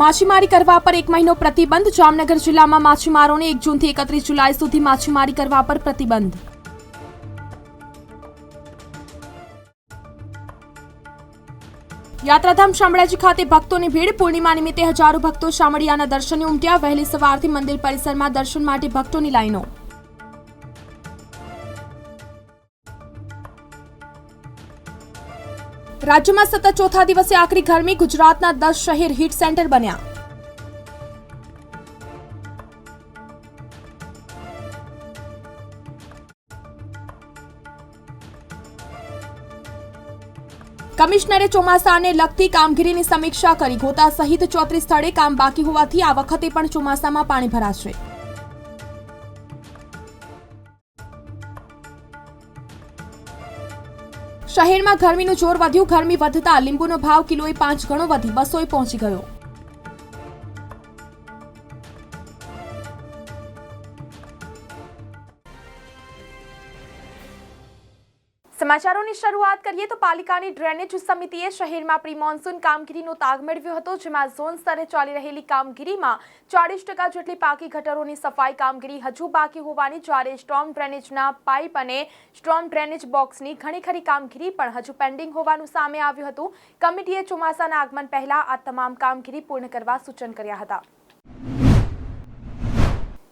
માછીમારી કરવા પર એક મહિનો પ્રતિબંધ. જામનગર જિલ્લામાં માછીમારોને એક જૂનથી એકત્રીસ જુલાઈ સુધી માછીમારી કરવા પર પ્રતિબંધ. યાત્રાધામ શામળાજી ખાતે ભક્તોની ભીડ. પૂર્ણિમા નિમિત્તે હજારો ભક્તો શામળિયાના દર્શને ઉમટ્યા. વહેલી સવારથી મંદિર પરિસરમાં દર્શન માટે ભક્તોની લાઈનો. રાજ્યમાં સતત ચોથા દિવસે આકરી ગરમી ગુજરાતના દસ શહેર હીટ સેન્ટર બન્યા. કમિશનરે ચોમાસાને લગતી કામગીરીની સમીક્ષા કરી. ગોતા સહિત ચોત્રીસ સ્થળે કામ બાકી હોવાથી આ વખતે પણ ચોમાસામાં પાણી ભરાશે. શહેરમાં ગરમીનું જોર વધ્યું. ગરમી વધતા લીંબુનો ભાવ કિલોએ પાંચ ગણો વધી, બસોએ પહોંચી ગયો. સમાચારોની શરૂઆત કરીએ તો પાલિકાની ડ્રેનેજ સમિતિએ શહેરમાં પ્રી મોન્સૂન કામગીરીનો તાગ મેળવ્યો હતો, જેમાં ઝોન સ્તરે ચાલી રહેલી કામગીરીમાં ચાળીસ ટકા જેટલી પાકી ગટરોની સફાઈ કામગીરી હજુ બાકી હોવાની જ્યારે સ્ટ્રોમ ડ્રેનેજના પાઇપ અને સ્ટ્રોમ ડ્રેનેજ બોક્સની ઘણી ખરી કામગીરી પણ હજુ પેન્ડિંગ હોવાનું સામે આવ્યું હતું. કમિટીએ ચોમાસાના આગમન પહેલા આ તમામ કામગીરી પૂર્ણ કરવા સૂચન કર્યા હતા.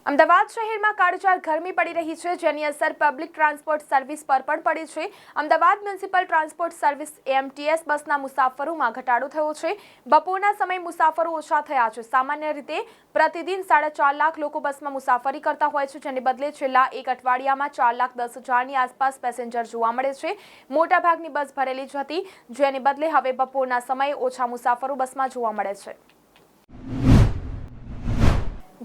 અમદાવાદ શહેરમાં કાળઝાળ ગરમી પડી રહી છે, જેની અસર પબ્લિક ટ્રાન્સપોર્ટ સર્વિસ પર પણ પડી છે. Ahmedabad municipal transport service MTS બસના મુસાફરોમાં ઘટાડો થયો છે. બપોરના સમય મુસાફરો ઓછા થયા છે. સામાન્ય રીતે પ્રતિદિન સાડા ચાર લાખ લોકો બસમાં મુસાફરી કરતા હોય છે, જેને બદલે છેલ્લા એક અઠવાડિયામાં ચાર લાખ દસ હજારની આસપાસ પેસેન્જર જોવા મળે છે. મોટાભાગની બસ ભરેલી જ હતી, જેને બદલે હવે બપોરના સમયે ઓછા મુસાફરો બસમાં જોવા મળે છે.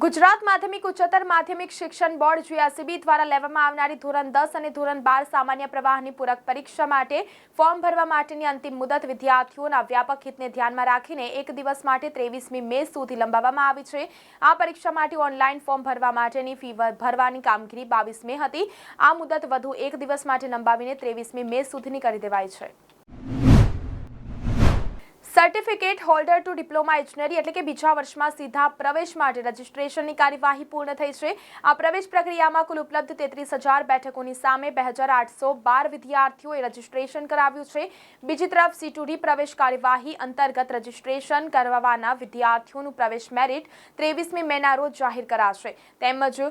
ગુજરાત માધ્યમિક, ઉચ્ચતર માધ્યમિક શિક્ષણ બોર્ડ જીઆરસીબી દ્વારા લેવામાં આવનારી ધોરણ દસ અને ધોરણ બાર સામાન્ય પ્રવાહની પૂરક પરીક્ષા માટે ફોર્મ ભરવા માટેની અંતિમ મુદત વિદ્યાર્થીઓના વ્યાપક હિતને ધ્યાનમાં રાખીને એક દિવસ માટે ત્રેવીસમી મે સુધી લંબાવવામાં આવી છે. આ પરીક્ષા માટે ઓનલાઈન ફોર્મ ભરવા માટેની ફી ભરવાની કામગીરી બાવીસ મે હતી. આ મુદત વધુ એક દિવસ માટે લંબાવીને ત્રેવીસમી મે સુધીની કરી દેવાઈ છે. સર્ટિફિકેટ હોલ્ડર ટુ ડિપ્લોમા ઇજનેરી એટલે કે બીજા વર્ષમાં સીધા પ્રવેશ માટે રજીસ્ટ્રેશનની કાર્યવાહી પૂર્ણ થઈ છે. આ પ્રવેશ પ્રક્રિયામાં કુલ ઉપલબ્ધ તેત્રીસ હજાર બેઠકોની સામે બે હજાર આઠસો બાર વિદ્યાર્થીઓએ રજીસ્ટ્રેશન કરાવ્યું છે. બીજી તરફ સીટુડી પ્રવેશ કાર્યવાહી અંતર્ગત રજીસ્ટ્રેશન કરવાના વિદ્યાર્થીઓનું પ્રવેશ મેરિટ ત્રેવીસમી મેના રોજ જાહેર કરાશે. તેમજ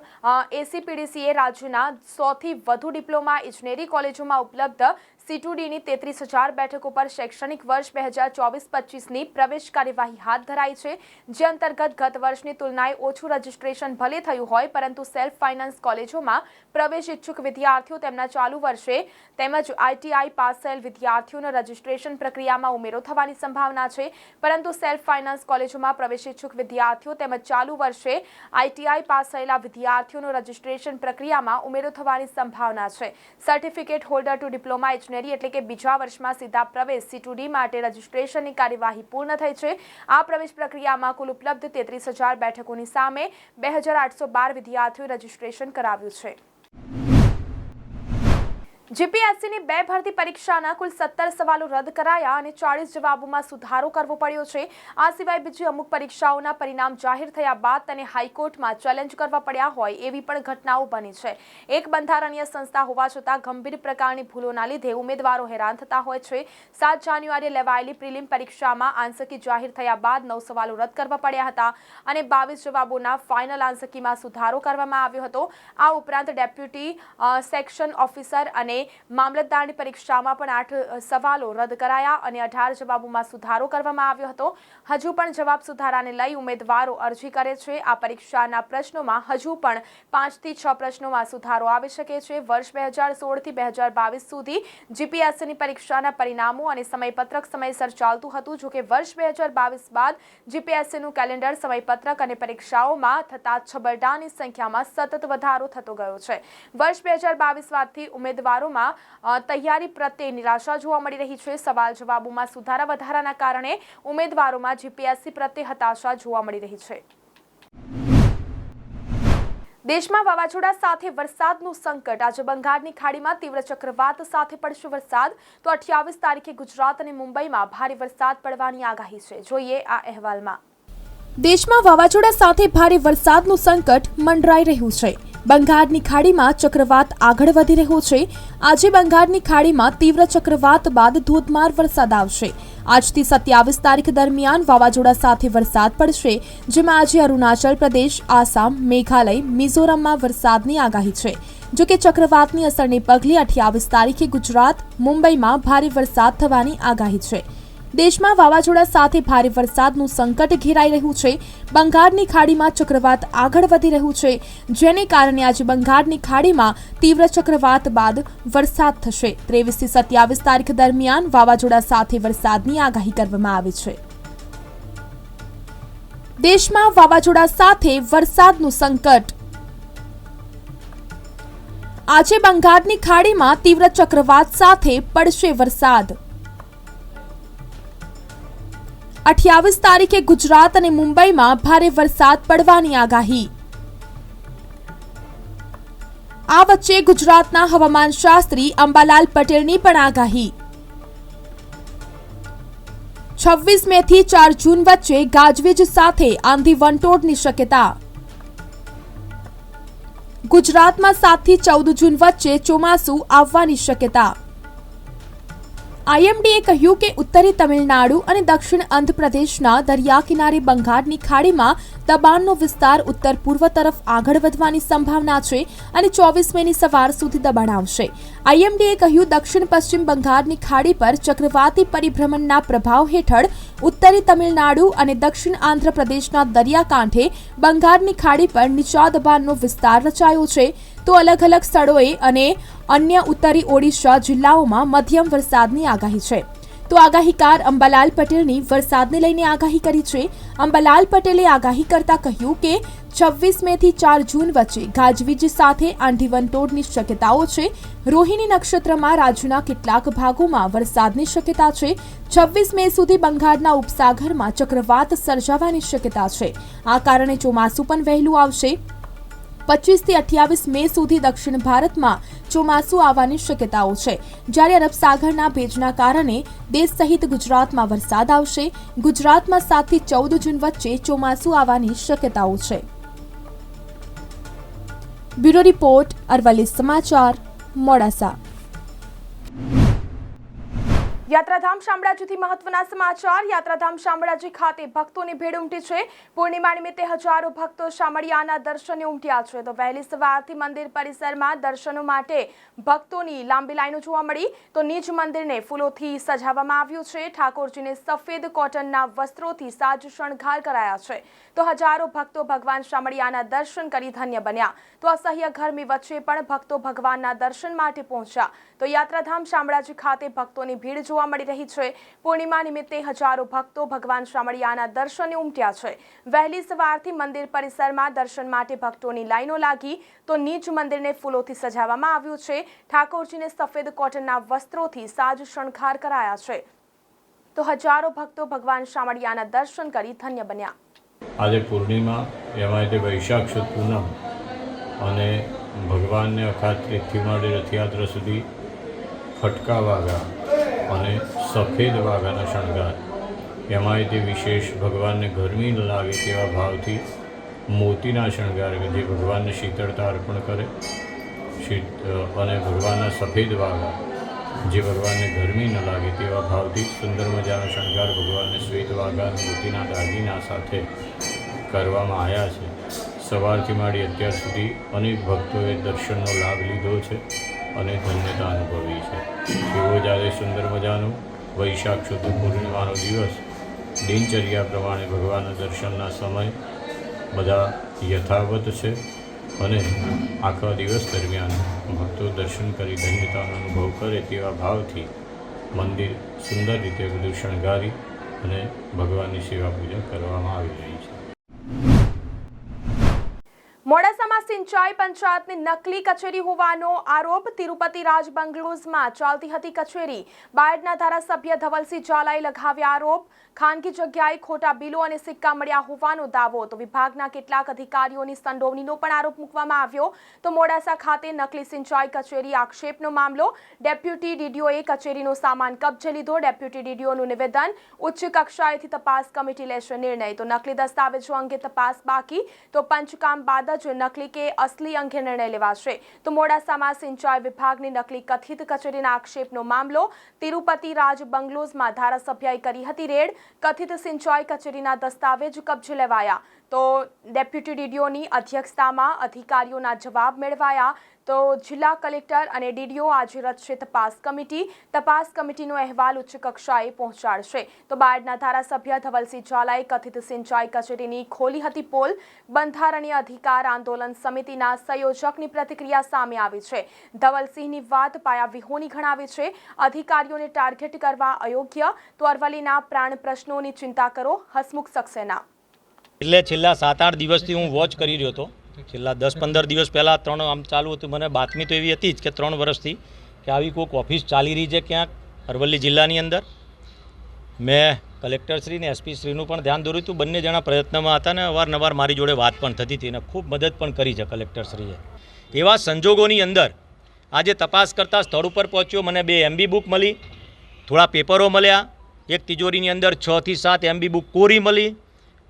એસીપીડીસીએ રાજ્યના સૌથી વધુ ડિપ્લોમા ઇજનેરી કોલેજોમાં ઉપલબ્ધ સીટુડીની તેત્રીસ હજાર બેઠકો પર શૈક્ષણિક વર્ષ બે હજાર ચોવીસ પચીસની પ્રવેશ કાર્યવાહી હાથ ધરાઈ છે, જે અંતર્ગત ગત વર્ષની તુલનાએ ઓછું રજીસ્ટ્રેશન ભલે થયું હોય, પરંતુ સેલ્ફ ફાઇનાન્સ કોલેજોમાં પ્રવેશ ઇચ્છુક વિદ્યાર્થીઓ તેમના ચાલુ વર્ષે તેમજ આઈટીઆઈ પાસ થયેલ વિદ્યાર્થીઓનો રજીસ્ટ્રેશન પ્રક્રિયામાં ઉમેરો થવાની સંભાવના છે, પરંતુ સેલ્ફ ફાઇનાન્સ કોલેજોમાં પ્રવેશ ઇચ્છુક વિદ્યાર્થીઓ તેમજ ચાલુ વર્ષે આઈટીઆઈ પાસ થયેલા વિદ્યાર્થીઓનું રજીસ્ટ્રેશન પ્રક્રિયામાં ઉમેરો થવાની સંભાવના છે. સર્ટિફિકેટ હોલ્ડર ટુ ડિપ્લોમા ઇજનેરી ઇજનેરી એટલે કે બીજા વર્ષમાં સીધા પ્રવેશ સીટુડી માટે રજીસ્ટ્રેશનની કાર્યવાહી પૂર્ણ થઈ છે. આ પ્રવેશ પ્રક્રિયામાં કુલ ઉપલબ્ધ તેત્રીસ હજાર બેઠકોની સામે બે હજાર આઠસો બાર વિદ્યાર્થીઓએ રજીસ્ટ્રેશન કરાવ્યું છે. જીપીએસસીની બે ભરતી પરીક્ષાના કુલ સત્તર સવાલો રદ કરાયા અને ચાળીસ જવાબોમાં સુધારો કરવો પડ્યો છે. આ સિવાય બીજી અમુક પરીક્ષાઓના પરિણામ જાહેર થયા બાદ તેને હાઈકોર્ટમાં ચેલેન્જ કરવા પડ્યા હોય એવી પણ ઘટનાઓ બની છે. એક બંધારણીય સંસ્થા હોવા છતાં ગંભીર પ્રકારની ભૂલોના લીધે ઉમેદવારો હેરાન થતા હોય છે. સાત જાન્યુઆરીએ લેવાયેલી પ્રિલિમ પરીક્ષામાં આંસકી જાહેર થયા બાદ નવ સવાલો રદ કરવા પડ્યા હતા અને બાવીસ જવાબોના ફાઇનલ આંસકીમાં સુધારો કરવામાં આવ્યો હતો. આ ઉપરાંત ડેપ્યુટી સેક્શન ઓફિસર અને મામલતદારની પરીક્ષામાં પણ આઠ સવાલો રદ કરાયા અને અઢાર જવાબોમાં સુધારો કરવામાં આવ્યો હતો. હજુ પણ જવાબ સુધારાને લઈ ઉમેદવારો અરજી કરે છે. આ પરીક્ષાના પ્રશ્નોમાં હજુ પણ પાંચથી છ પ્રશ્નોમાં સુધારો આવી શકે છે. વર્ષ બે હજાર સોળથી બે હજાર બાવીસ સુધી જીપીએસસીની પરીક્ષાના પરિણામો અને સમયપત્રક સમયસર ચાલતું હતું. જોકે વર્ષ બે હજાર બાવીસ બાદ જીપીએસસીનું કેલેન્ડર સમયપત્રક અને પરીક્ષાઓમાં થતા છબરડાની સંખ્યામાં સતત વધારો થતો ગયો છે. વર્ષ બે હજાર બાવીસ બાદથી ઉમેદવારોમાં તૈયારી પ્રત્યે નિરાશા જોવા મળી રહી છે. સવાલ જવાબોમાં સુધારા વધારાના કારણે ઉમેદવારોમાં જીપીએસસી પ્રત્યે હતાશા જોવા મળી રહી છે. દેશમાં વાવાઝોડા સાથે વરસાદનું સંકટ. આજે બંગાળની ખાડીમાં તીવ્ર ચક્રવાત સાથે પડશે વરસાદ. તો અઠ્યાવીસ તારીખે ગુજરાત અને મુંબઈમાં ભારે વરસાદ પડવાની આગાહી છે. જોઈએ આ અહેવાલમાં. દેશમાં વાવાઝોડા સાથે ભારે વરસાદનું સંકટ મંડરાઈ રહ્યું છે. બંગાળની ખાડીમાં ચક્રવાત આગળ વધી રહ્યો છે. આજે બંગાળની ખાડીમાં તીવ્ર ચક્રવાત બાદ ધોધમાર વરસાદ આવશે. આજથી સત્યાવીસ તારીખ દરમિયાન વાવાઝોડા સાથે વરસાદ પડશે, જેમાં આજે અરુણાચલ પ્રદેશ, આસામ, મેઘાલય, મિઝોરમમાં વરસાદની આગાહી છે. જો કે ચક્રવાતની અસરને પગલે અઠ્યાવીસ તારીખે ગુજરાત, મુંબઈમાં ભારે વરસાદ થવાની આગાહી છે. દેશમાં વાવાઝોડા સાથે ભારે વરસાદનું સંકટ ઘેરાઈ રહ્યું છે. બંગાળની ખાડીમાં ચક્રવાત આગળ વધી રહ્યું છે. જેને કારણે આજે બંગાળની ખાડીમાં તીવ્ર ચક્રવાત બાદ વરસાદ થશે. ત્રેવીસથી સત્યાવીસ તારીખ દરમિયાન વાવાઝોડા સાથે વરસાદની આગાહી કરવામાં આવી છે. દેશમાં વાવાઝોડા સાથે વરસાદનું સંકટ. આજે બંગાળની ખાડીમાં તીવ્ર ચક્રવાત સાથે પડશે વરસાદ. અઠ્યાવીસ તારીખે ગુજરાત અને મુંબઈમાં ભારે વરસાદ પડવાની આગાહી. આ વચ્ચે ગુજરાતના હવામાન શાસ્ત્રી અંબાલાલ પટેલની પણ આગાહી. છવ્વીસ મે થી ચાર જૂન વચ્ચે ગાજવીજ સાથે આંધી વંટોળની શક્યતા. ગુજરાતમાં સાતથી ચૌદ જૂન વચ્ચે ચોમાસું આવવાની શક્યતા. આઈએમડીએ કહ્યું કે ઉત્તરી તમિલનાડુ અને દક્ષિણ આંધ્રપ્રદેશના દરિયા કિનારે બંગાળની ખાડીમાં દબાણનો વિસ્તાર ઉત્તર પૂર્વ તરફ આગળ વધવાની સંભાવના છે અને ચોવીસ મેની સવાર સુધી દબાણ આવશે. આઈએમડીએ કહ્યું, દક્ષિણ પશ્ચિમ બંગાળની ખાડી પર ચક્રવાતી પરિભ્રમણના પ્રભાવ હેઠળ ઉત્તરી તમિલનાડુ અને દક્ષિણ આંધ્રપ્રદેશના દરિયાકાંઠે બંગાળની ખાડી પર નીચા દબાણનો વિસ્તાર રચાયો છે. તો અલગ અલગ સ્થળોએ અને અન્ય ઉત્તરી ઓડિશા જિલ્લાઓમાં મધ્યમ વરસાદની આગાહી છે. તો આગાહીકાર અંબાલાલ પટેલની વરસાદને લઈને આગાહી કરી છે. અંબાલાલ પટેલે આગાહી કરતા કહ્યું કે છવ્વીસ મે થી ચાર જૂન વચ્ચે ગાજવીજ સાથે આંધી વંટોળની શક્યતાઓ છે. રોહિણી નક્ષત્રમાં રાજ્યના કેટલાક ભાગોમાં વરસાદની શક્યતા છે. છવ્વીસ મે સુધી બંગાળના ઉપસાગરમાં ચક્રવાત સર્જાવાની શક્યતા છે. આ કારણે ચોમાસું પણ વહેલું આવશે. પચીસથી અઠ્યાવીસ મે સુધી દક્ષિણ ભારતમાં ચોમાસું આવવાની શક્યતાઓ છે. જ્યારે અરબ સાગરના ભેજના કારણે દેશ સહિત ગુજરાતમાં વરસાદ આવશે, ગુજરાતમાં સાતથી ચૌદ જૂન વચ્ચે ચોમાસું આવવાની શક્યતાઓ છે. બ્યુરો રિપોર્ટ અરવલ્લી સમાચાર, મોડાસા. યાત્રાધામ શામળાજીથી મહત્વના સમાચાર. યાત્રાધામ શામળાજી ખાતે ભક્તોની ભીડ ઉમટી છે. પૂર્ણિમા નિમિત્તે હજારો ભક્તો શામળિયાના દર્શને ઉમટ્યા છે. તો વહેલી સવારથી મંદિર પરિસરમાં દર્શનો માટે ભક્તોની લાંબી લાઈનો જોવા મળી. તો નીચ મંદિરને ફૂલોથી સજાવવામાં આવ્યું છે. ઠાકોરજીને સફેદ કોટનના વસ્ત્રોથી સાજ શણગાર કરાયા છે. તો હજારો ભક્તો ભગવાન શામળિયાના દર્શન કરી ધન્ય બન્યા. તો અસહ્ય ગરમી વચ્ચે પણ ભક્તો ભગવાનના દર્શન માટે પહોંચ્યા. તો યાત્રાધામ શામળાજી ખાતે ભક્તોની ભીડ જોવા મળી રહી છે. પૂર્ણિમા નિમિત્તે હજારો ભક્તો ભગવાન શામળિયાના દર્શને ઉમટ્યા છે. વહેલી સવારથી મંદિર પરિસરમાં દર્શન માટે ભક્તોની લાઈનો લાગી તો નીચ મંદિરને ફૂલોથી સજાવવામાં આવ્યું છે. ઠાકોરજીને સફેદ કોટનના વસ્ત્રોથી સાજ શણગાર કરાયા છે. તો હજારો ભક્તો ભગવાન શામળિયાના દર્શન કરી ધન્ય બન્યા. આજે પૂર્ણિમા, એમાં એટલે વૈશાખ સુદ પૂનમ અને ભગવાનને અખાત્રીજથી માંડી રથયાત્રા સુધી ફટકા વાઘા અને સફેદ વાઘાના શણગાર. એમાંય તે વિશેષ ભગવાનને ગરમી ન લાગે તેવા ભાવથી મોતીના શણગાર કે જે ભગવાનને શીતળતા અર્પણ કરે. શીત અને ભગવાનના સફેદ વાઘા જે ભગવાનને ગરમી ન લાગે તેવા ભાવથી સુંદર મજાનો શણગાર ભગવાનને શ્વેત વાઘા મોતીના દાગીના સાથે કરવામાં આવ્યા છે. સવારથી માંડી અત્યાર સુધી અનેક ભક્તોએ દર્શનનો લાભ લીધો છે. અને ધન્યતા અનુભવી છે. તેઓ જ્યારે સુંદર મજાનું વૈશાખ શુદ્ધ પૂર્ણિમાનો દિવસ, દિનચર્યા પ્રમાણે ભગવાનના દર્શનના સમય બધા યથાવત છે અને આખા દિવસ દરમિયાન ભક્તો દર્શન કરી ધન્યતાનો અનુભવ કરે તેવા ભાવથી મંદિર સુંદર રીતે બધું શણગારી અને ભગવાનની સેવા પૂજા કરવામાં આવી રહી સિંચાઈ પંચાયતની નકલી કચેરી હોવાનો આરોપ તિરુપતિ રાજ બંગલોઝમાં ચાલતી હતી કચેરી. બાયડના ધારાસભ્ય ધવલસિંહ ઝાલાએ લગાવ્યા આરોપ. ખાનગી જગ્યાએ ખોટા બિલો અને સિક્કા મળ્યા હોવાનો દાવો. તો વિભાગના કેટલાક અધિકારીઓની સંડોવણીનો પણ આરોપ મૂકવામાં આવ્યો. તો મોડાસા ખાતે નકલી સિંચાઈ કચેરી આક્ષેપનો મામલો. ડેપ્યુટી ડીડીઓએ કચેરીનો સામાન કબજે લીધો. ડેપ્યુટી ડીડીઓનું નિવેદન ઉચ્ચ કક્ષાએથી તપાસ કમિટી લેશે નિર્ણય. તો નકલી દસ્તાવેજો અંગે તપાસ બાકી. તો પંચકામ બાદ જ નકલી કે અસલી અંગે નિર્ણય લેવાશે. તો મોડાસામાં સિંચાઈ વિભાગની નકલી કથિત કચેરીના આક્ષેપનો મામલો તિરુપતિ રાજ બંગલોઝમાં ધારાસભ્યએ કરી હતી રેડ. કથિત સિંચાઈ કચેરીના દસ્તાવેજ કબજે લેવાયા. તો ડેપ્યુટી ડીડીઓની અધ્યક્ષતામાં અધિકારીઓના જવાબ મેળવાયા. તો જિલ્લા કલેક્ટર અને ડીડીઓ આજે રચશે તપાસ કમિટી તપાસ કમિટીનો અહેવાલ ઉચ્ચ કક્ષાએ પહોંચાડશે. તો બાયડના ધારાસભ્ય ધવલસિંહ ઝાલાએ કથિત સિંચાઈ કચેરીની ખોલી હતી પોલ. બંધારણીય અધિકાર આંદોલન સમિતિના સંયોજકની પ્રતિક્રિયા સામે આવી છે. ધવલસિંહની વાત પાયા વિહોની ગણાવી છે. અધિકારીઓને ટાર્ગેટ કરવા અયોગ્ય. તો અરવલ્લીના પ્રાણ પ્રશ્નોની ચિંતા કરો. હસમુખ સક્સેના. એટલે છેલ્લા સાત આઠ દિવસથી હું વોચ કરી રહ્યો હતો. છેલ્લા દસ પંદર દિવસ પહેલાં ત્રણ આમ ચાલુ હતું. મને બાતમી તો એવી હતી જ કે ત્રણ વર્ષથી કે આવી કોઈક ઓફિસ ચાલી રહી છે ક્યાંક અરવલ્લી જિલ્લાની અંદર. મેં કલેક્ટરશ્રી ને એસપી શ્રીનું પણ ધ્યાન દોર્યું હતું. બંને જણા પ્રયત્નમાં હતા ને અવારનવાર મારી જોડે વાત પણ થતી હતી અને ખૂબ મદદ પણ કરી છે કલેક્ટરશ્રીએ. એવા સંજોગોની અંદર આજે તપાસ કરતાં સ્થળ ઉપર પહોંચ્યો. મને બે એમબી બુક મળી, થોડા પેપરો મળ્યા. એક તિજોરીની અંદર છથી સાત એમબી બુક કોરી મળી.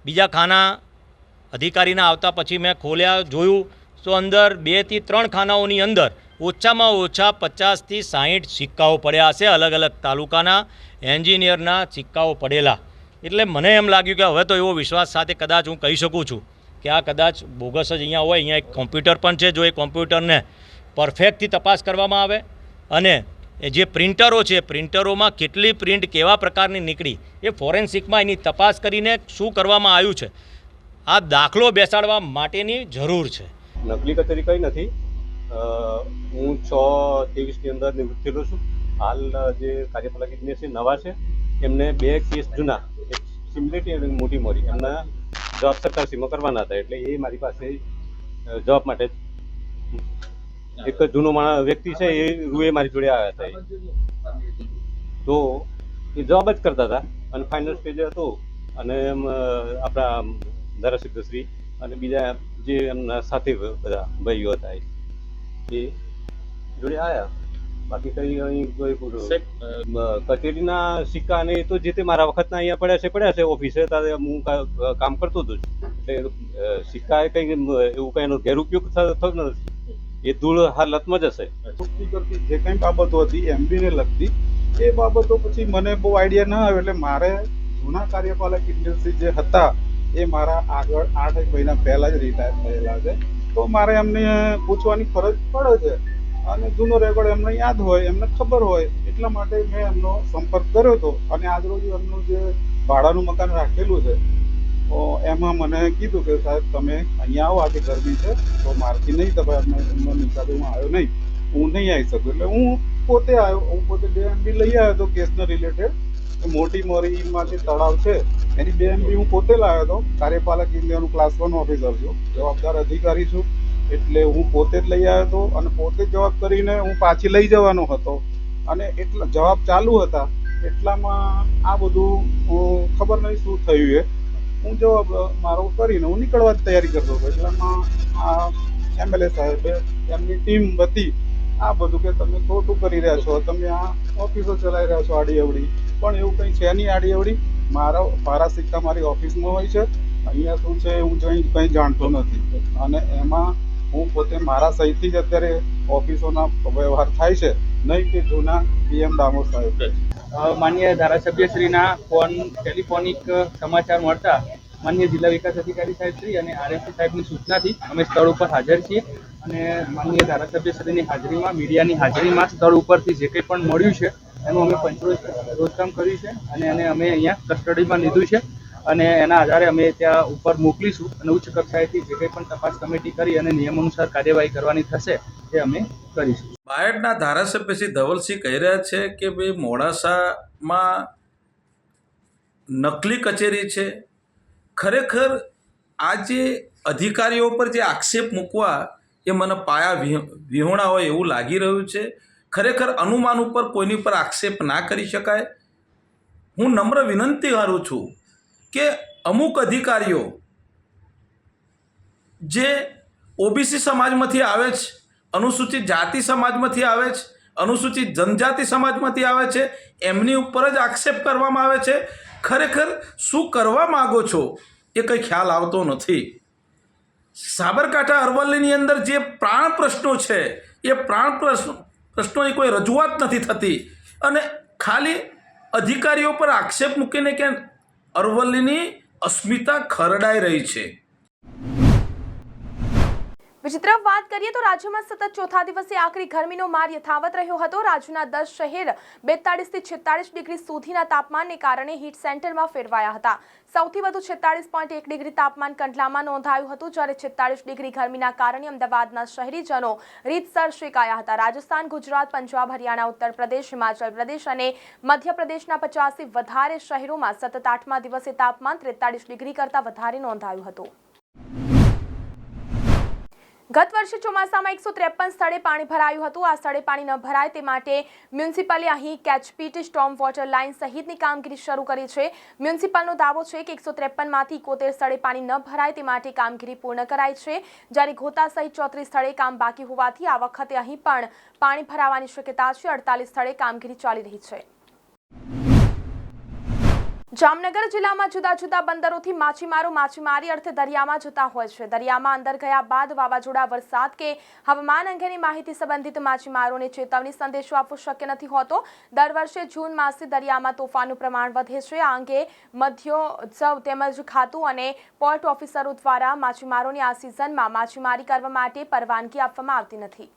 બીજા ખાના અધિકારીના આવતા પછી મેં ખોલ્યા, જોયું. તો અંદર બેથી ત્રણ ખાનાઓની અંદર ઓછામાં ઓછા પચાસથી સાહીઠ સિક્કાઓ પડ્યા હશે અલગ અલગ તાલુકાના એન્જિનિયરના સિક્કાઓ પડેલા. એટલે મને એમ લાગ્યું કે હવે તો એવો વિશ્વાસ સાથે કદાચ હું કહી શકું છું કે આ કદાચ બોગસ જ અહીંયા હોય, અહીંયા એક કોમ્પ્યુટર પણ છે જો એ કોમ્પ્યુટરને પરફેક્ટથી તપાસ કરવામાં આવે. અને જે પ્રિન્ટરો છે, પ્રિન્ટરોમાં કેટલી પ્રિન્ટ કેવા પ્રકારની નીકળી, એ ફોરેન્સિકમાં એની તપાસ કરીને શું કરવામાં આવ્યું છે. આ દાખલો બેસાડવા માટેની જરૂર છે. નકલી કચેરી કઈ નથી. હું છ ત્રેવીસની અંદર નિવૃત્ત થયેલો છું. હાલ જે કાર્યપાલક ઇજનેર છે નવા છે, એમને બે કેસ જૂના, એક સિમ્યુલેટી અને મોટી મોરી એમના જવાબ સરકારશ્રીમાં કરવાના હતા એટલે એ મારી પાસે જોબ માટે એક જૂનો માણસ, વ્યક્તિ છે, એ રૂએ મારી જોડે આવ્યા હતા તો એ જોબ જ કરતા હતા. અને ફાઇનલ સ્ટેજ હતો. અને આપણા ધારાસભ્યશ્રી અને બીજા જે એમના સાથે બધા ભાઈઓ હતા એ. જોડે આવ્યા બાકી કઈ અહીં કોઈ કચેરીના સિક્કા ને એ તો જે તે મારા વખતના અહીંયા પડ્યા છે પડ્યા છે ઓફિસે ત્યારે હું કામ કરતો હતો જ. એટલે સિક્કા એ કઈ એવું કઈ એનો ગેરઉપયોગ થતો નથી. એ ધૂળ હાલતમાં જ હશે. પુષ્ટિ કરતી જે કંઈ બાબતો હતી એમબી ને લગતી એ બાબતો પછી મને બહુ આઈડિયા ના આવ્યો એટલે મારે જૂના કાર્યપાલક ઇન્ડસ્ટ્રી જે હતા એ મારા આગળ આઠ એક મહિના પહેલા જ રિટાયર થયેલા છે. તો મારે એમને પૂછવાની ફરજ પડે છે. અને જૂનો રેકોર્ડ એમને યાદ હોય, એમને ખબર હોય, એટલા માટે મેં એમનો સંપર્ક કર્યો હતો. અને આજરોજ એમનું જે ભાડાનું મકાન રાખેલું છે એમાં મને કીધું કે સાહેબ, તમે અહીંયા આવો, આજે ગરમી છે, તો મારથી નહીં તમે એમને એમનો હું આવ્યો નહીં. હું નહીં આવી શકું. એટલે હું પોતે આવ્યો, હું પોતે બે એમબી લઈ આવ્યો હતો કેસને રિલેટેડ મોટી મોરીમાં જે તળાવ છે એની બે એમબી હું પોતે લાવ્યો હતો. કાર્યપાલક ઇન્ડિયાનું ક્લાસ વન ઓફિસર છું. જવાબદાર અધિકારી છું. એટલે હું પોતે જ લઈ આવ્યો હતો અને પોતે જ જવાબ કરીને હું પાછી લઈ જવાનો હતો. અને એટલા જવાબ ચાલુ હતા. એટલામાં આ બધું ખબર નહીં શું થયું એ. હું જવાબ મારો કરીને હું નીકળવા જ તૈયારી કરતો હતો. એટલામાં આ એમએલએ સાહેબે એમની ટીમ હતી આ બધું કે તમે ખોટું કરી રહ્યા છો. તમે આ ઓફિસો ચલાવી રહ્યા છો આડી અવડી પણ એવું કંઈ છે નહીં આડી અવડી મારા મારા સિક્કા મારી ઓફિસમાં હોય છે. અહીંયા શું છે, હું કંઈ કંઈ જાણતો નથી. અને એમાં હું પોતે મારા સહીથી જ અત્યારે ઓફિસોના વ્યવહાર થાય છે. નહીં કે જૂના પીએમ દામોદ સાહેબ. માન્ય ધારાસભ્યશ્રીના ફોન, ટેલિફોનિક સમાચાર મળતા માન્ય જિલ્લા વિકાસ અધિકારી સાહેબશ્રી અને આરએમસી સાહેબની સૂચનાથી અમે સ્થળ ઉપર હાજર છીએ અને માન્ય ધારાસભ્યશ્રીની હાજરીમાં, મીડિયાની હાજરીમાં સ્થળ ઉપરથી જે કંઈ પણ મળ્યું છે એનું અમે પંચરોજ રોજકામ કર્યું છે અને એને અમે અહીંયા કસ્ટડીમાં લીધું છે અને એના આધારે અમે ત્યાં ઉપર મોકલીશું અને ઉચ્ચ કક્ષાએથી જે કંઈ પણ તપાસ કમિટી કરી અને નિયમ અનુસાર કાર્યવાહી કરવાની થશે તે અમે કરીશું. બાયડના ધારાસભ્ય શ્રી ધવલસિંહ કહી રહ્યા છે કે ભાઈ મોડાસામાં નકલી કચેરી છે. ખરેખર આ જે અધિકારીઓ પર જે આક્ષેપ મૂકવા એ મને પાયા વિહોણા હોય એવું લાગી રહ્યું છે. ખરેખર અનુમાન ઉપર કોઈની પર આક્ષેપ ના કરી શકાય? હું નમ્ર વિનંતી કરું છું કે અમુક અધિકારીઓ જે ઓબીસી સમાજમાંથી આવે છે, અનુસૂચિત જાતિ સમાજમાંથી આવે છે, અનુસૂચિત જનજાતિ સમાજમાંથી આવે છે, એમની ઉપર જ આક્ષેપ કરવામાં આવે છે. ખરેખર શું કરવા માગો છો એ કંઈ ખ્યાલ આવતો નથી. સાબરકાંઠા અરવલ્લીની અંદર જે પ્રાણ પ્રશ્નો છે, એ પ્રાણ પ્રશ્નો પ્રશ્નોની કોઈ રજૂઆત નથી થતી. અને ખાલી અધિકારીઓ પર આક્ષેપ મૂકીને કે અરવલ્લીની અસ્મિતા ખરડાઈ રહી છે. બીજી વાત કરીએ તો રાજ્યમાં સતત ચોથા દિવસે આખરી ગરમીનો માર યથાવત રહ્યો હતો. રાજ્યના દસ શહેર બેતાળીસથી છેતાળીસ ડિગ્રી સુધીના તાપમાનને કારણે હીટ સેન્ટરમાં ફેરવાયા હતા. સૌથી વધુ છેતાળીસ પોઈન્ટ એક ડિગ્રી તાપમાન કંડલામાં નોંધાયું હતું, જ્યારે છેતાળીસ ડિગ્રી ગરમીના કારણે અમદાવાદના શહેરીજનો રીતસર શેકાયા હતા. રાજસ્થાન, ગુજરાત, પંજાબ, હરિયાણા, ઉત્તર પ્રદેશ, હિમાચલ પ્રદેશ અને મધ્યપ્રદેશના પચાસથી વધારે શહેરોમાં સતત આઠમા દિવસે તાપમાન ત્રેતાળીસ ડિગ્રી કરતાં વધારે નોંધાયું હતું. ગત વર્ષે ચોમાસામાં એકસો ત્રેપન સ્થળે પાણી ભરાયું હતું. આ સ્થળે પાણી ન ભરાય તે માટે મ્યુનિસિપલે અહીં કેચપીટ સ્ટોમ વોટર લાઇન સહિતની કામગીરી શરૂ કરી છે. મ્યુનિસિપલનો દાવો છે કે એકસો ત્રેપનમાંથી એકોતેર સ્થળે પાણી ન ભરાય તે માટે કામગીરી પૂર્ણ કરાઈ છે. જ્યારે ઘોતા સહિત ચોત્રીસ સ્થળે કામ બાકી હોવાથી આ વખતે અહીં પણ પાણી ભરાવાની શક્યતા છે. અડતાલીસ સ્થળે કામગીરી ચાલી રહી છે. જામનગર જિલ્લામાં જુદા જુદા બંદરોથી માછીમારો માછીમારી અર્થે દરિયામાં જતા હોય છે. દરિયામાં અંદર ગયા બાદ વાવાઝોડા, વરસાદ કે હવામાન અંગેની માહિતી સંબંધિત માછીમારોને ચેતવણી સંદેશો આપવો શક્ય નથી હોતો. દર વર્ષે જૂન માસથી દરિયામાં તોફાનનું પ્રમાણ વધે છે. આ અંગે મધ્યોત્સવ તેમજ ખાતું અને પોર્ટ ઓફિસરો દ્વારા માછીમારોને આ સિઝનમાં માછીમારી કરવા માટે પરવાનગી આપવામાં આવતી નથી.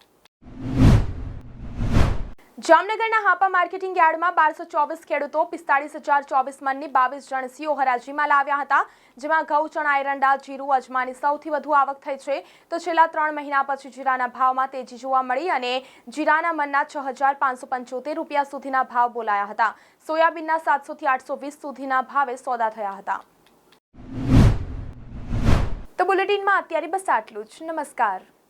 જામનગરના હાપા માર્કેટિંગ યાર્ડમાં બારસો ચોવીસ ખેડૂતો, પિસ્તાળીસ હજાર ચોવીસ મનની બાવીસ જણ સીઓ હરાજીમાં લાવ્યા હતા, જેમાં ઘઉં, ચણા, એરંડા, જીરું, અજમાની સૌથી વધુ આવક થઈ છે. તો છેલ્લા ત્રણ મહિના પછી જીરાના ભાવમાં તેજી જોવા મળી અને જીરાના મનના છ હજાર પાંચસો પંચોતેર રૂપિયા સુધીના ભાવ બોલાયા હતા. સોયાબીનના સાતસોથી આઠસો વીસ સુધીના ભાવે સોદા થયા હતા. તો બુલેટિનમાં અત્યારે બસ આટલું જ. નમસ્કાર.